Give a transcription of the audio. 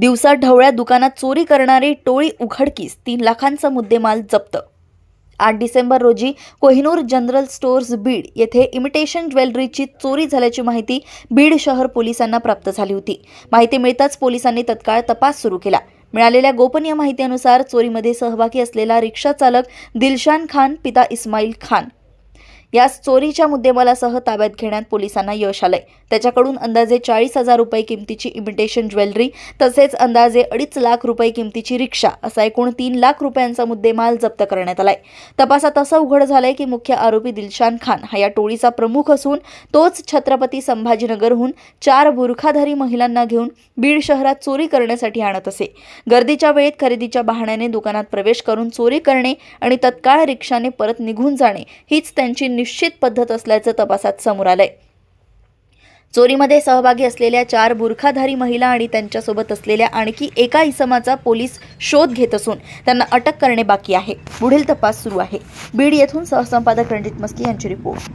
दिवसा ढवळ्या दुकानात चोरी करणारी टोळी उघडकीस तीन लाखांचा मुद्देमाल जप्त. आठ डिसेंबर रोजी कोहिनूर जनरल स्टोअर्स बीड येथे इमिटेशन ज्वेलरीची चोरी झाल्याची माहिती बीड शहर पोलिसांना प्राप्त झाली होती. माहिती मिळताच पोलिसांनी तत्काळ तपास सुरू केला. मिळालेल्या गोपनीय माहितीनुसार चोरीमध्ये सहभागी असलेला रिक्षा चालक दिलशान खान पिता इस्माईल खान. या चोरीच्या मुद्देमालासह ताब्यात घेण्यात पोलिसांना यश आलंय. त्याच्याकडून अंदाजे चाळीस हजार रुपये किमतीची इमिटेशन ज्वेलरी तसेच अंदाजे अडीच लाख रुपये किमतीची रिक्षा असा एकूण तीन लाख रुपयांचा मुद्देमाल जप्त करण्यात आलाय. तपासात असं उघड झालंय की मुख्य आरोपी दिलशान खान हा या टोळीचा प्रमुख असून तोच छत्रपती संभाजीनगरहून चार बुरखाधारी महिलांना घेऊन बीड शहरात चोरी करण्यासाठी आणत असे. गर्दीच्या वेळेत खरेदीच्या बहाण्याने दुकानात प्रवेश करून चोरी करणे आणि तत्काळ रिक्षाने परत निघून जाणे हीच त्यांची निश्चित पद्धत असल्याचं तपासात समोर आलंय. चोरीमध्ये सहभागी असलेल्या चार बुरखाधारी महिला आणि त्यांच्यासोबत असलेल्या आणखी एका इसमाचा पोलीस शोध घेत असून त्यांना अटक करणे बाकी आहे. पुढील तपास सुरू आहे. बीड येथून सहसंपादक रणजित मस्की यांची रिपोर्ट.